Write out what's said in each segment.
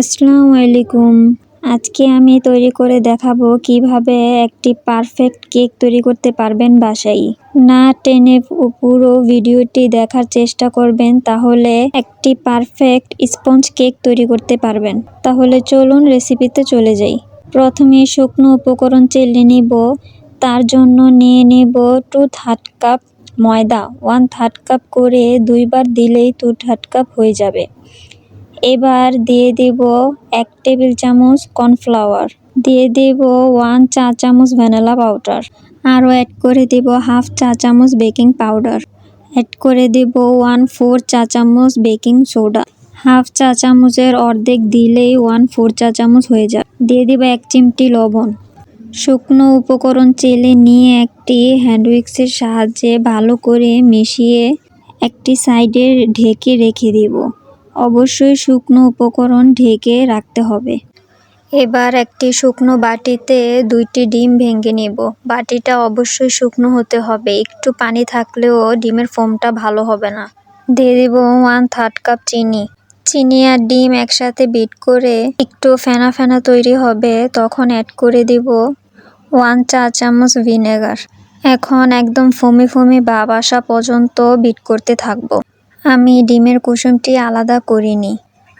আসসালামু আলাইকুম। আজকে আমি তৈরি করে দেখাবো কীভাবে একটি পারফেক্ট কেক তৈরি করতে পারবেন বাসায়। না টেনে পুরো ভিডিওটি দেখার চেষ্টা করবেন, তাহলে একটি পারফেক্ট স্পঞ্জ কেক তৈরি করতে পারবেন। তাহলে চলুন রেসিপিতে চলে যাই। প্রথমে শুকনো উপকরণ চেলে নিব। তার জন্য নিয়ে নিব টু থার্ড কাপ ময়দা। ওয়ান থার্ড কাপ করে দুইবার দিলেই টু থার্ড কাপ হয়ে যাবে। এবার দিয়ে দেব এক টেবিল চামচ কর্নফ্লাওয়ার। দিয়ে দেব ওয়ান চা চামচ ভ্যানিলা পাউডার। আরও অ্যাড করে দেব হাফ চা চামচ বেকিং পাউডার। অ্যাড করে দেব ওয়ান ফোর চা চামচ বেকিং সোডা। হাফ চা চামচের অর্ধেক দিলেই ওয়ান ফোর চা চামচ হয়ে যায়। দিয়ে দেব এক চিমটি লবণ। শুকনো উপকরণ চেলে নিয়ে একটি হ্যান্ড উইক্সের সাহায্যে ভালো করে মিশিয়ে একটি সাইডে ঢেকে রেখে দেব। অবশ্যই শুকনো উপকরণ ঢেকে রাখতে হবে। এবার একটি শুকনো বাটিতে দুইটি ডিম ভেঙে নেব। বাটিটা অবশ্যই শুকনো হতে হবে। একটু পানি থাকলেও ডিমের ফোমটা ভালো হবে না। দিয়ে দেব ওয়ান থার্ড কাপ চিনি। চিনি আর ডিম একসাথে বিট করে একটু ফেনা ফেনা তৈরি হবে। তখন অ্যাড করে দেব ওয়ান চা চামচ ভিনেগার এখন একদম ফমি ফমি ভাব আসা পর্যন্ত বিট করতে থাকব। আমি ডিমের কুসুমটি আলাদা করিনি।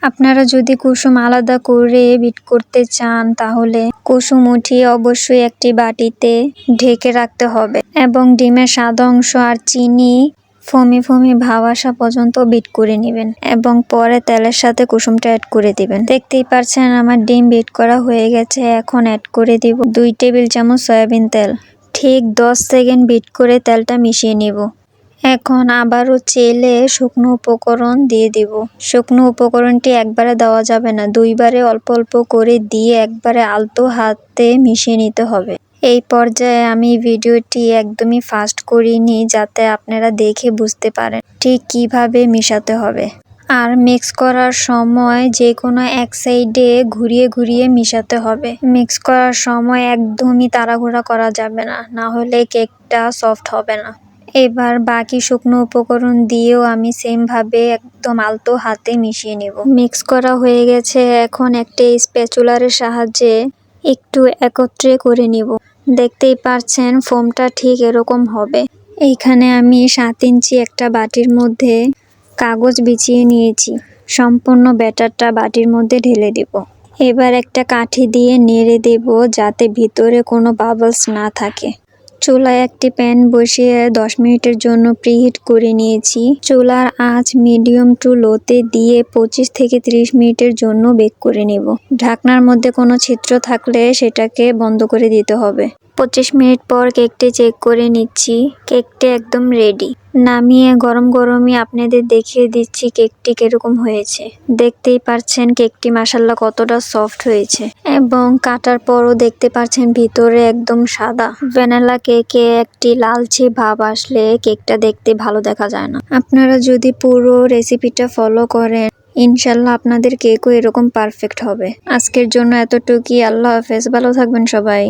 আপনারা যদি কুসুম আলাদা করে বিট করতে চান, তাহলে কুসুম উঠিয়ে অবশ্যই একটি বাটিতে ঢেকে রাখতে হবে এবং ডিমের সাদা অংশ আর চিনি ফমি ফমি ভাব আসা পর্যন্ত বিট করে নেবেন এবং পরে তেলের সাথে কুসুমটা অ্যাড করে দিবেন। দেখতেই পারছেন আমার ডিম বিট করা হয়ে গেছে, এখন অ্যাড করে দিব দুই টেবিল চামচ সয়াবিন তেল। ঠিক দশ সেকেন্ড বিট করে তেলটা মিশিয়ে নিব। এখন আবারও চেলে শুকনো উপকরণ দিয়ে দিব। শুকনো উপকরণটি একবারে দেওয়া যাবে না। দুইবারে অল্প অল্প করে দিয়ে একবারে আলতো হাতে মিশিয়ে নিতে হবে। এই পর্যায়ে আমি ভিডিওটি একদমই ফাস্ট করিনি যাতে আপনারা দেখে বুঝতে পারেন ঠিক কীভাবে মিশাতে হবে। আর মিক্স করার সময় যে কোনো এক সাইডে ঘুরিয়ে ঘুরিয়ে মিশাতে হবে। মিক্স করার সময় একদমই তাড়াহুড়া করা যাবে না। না হলে কেকটা সফট হবে না। এবার বাকি শুকনো উপকরণ দিয়েও আমি সেমভাবে একদম আলতো হাতে মিশিয়ে নেব। মিক্স করা হয়ে গেছে এখন একটা স্প্যাচুলারের সাহায্যে একটু একত্রে করে নিব। দেখতেই পারছেন ফোমটা ঠিক এরকম হবে। এইখানে আমি সাত ইঞ্চি একটা বাটির মধ্যে কাগজ বিছিয়ে নিয়েছি। সম্পূর্ণ ব্যাটারটা বাটির মধ্যে ঢেলে দেব। এবার একটা কাঠি দিয়ে নেড়ে দেব যাতে ভিতরে কোনো বাবলস না থাকে। চুলায় একটি প্যান বসিয়ে দশ মিনিটের জন্য প্রিহিট করে নিয়েছি। চুলার আঁচ মিডিয়াম টু লোতে দিয়ে পঁচিশ থেকে ত্রিশ মিনিটের জন্য বেক করে নেব। ঢাকনার মধ্যে কোনো ছিদ্র থাকলে সেটাকে বন্ধ করে দিতে হবে। পঁচিশ মিনিট পর কেকটি চেক করে নিচ্ছি। কেকটি একদম রেডি নামিয়ে গরম গরমই আপনাদের দেখিয়ে দিচ্ছি কেকটি কীরকম হয়েছে। দেখতেই পারছেন কেকটি মাসাল্লা কতটা সফট হয়েছে। এবং কাটার পরও দেখতে পাচ্ছেন ভিতরে একদম সাদা। ভ্যানিলা কেকে একটি লালচে ভাব আসলে কেকটা দেখতে ভালো দেখা যায় না। আপনারা যদি পুরো রেসিপিটা ফলো করেন ইনশাল্লাহ আপনাদের কেকও এরকম পারফেক্ট হবে। আজকের জন্য এতটুকুই। আল্লাহ হাফেজ। ভালো থাকবেন সবাই।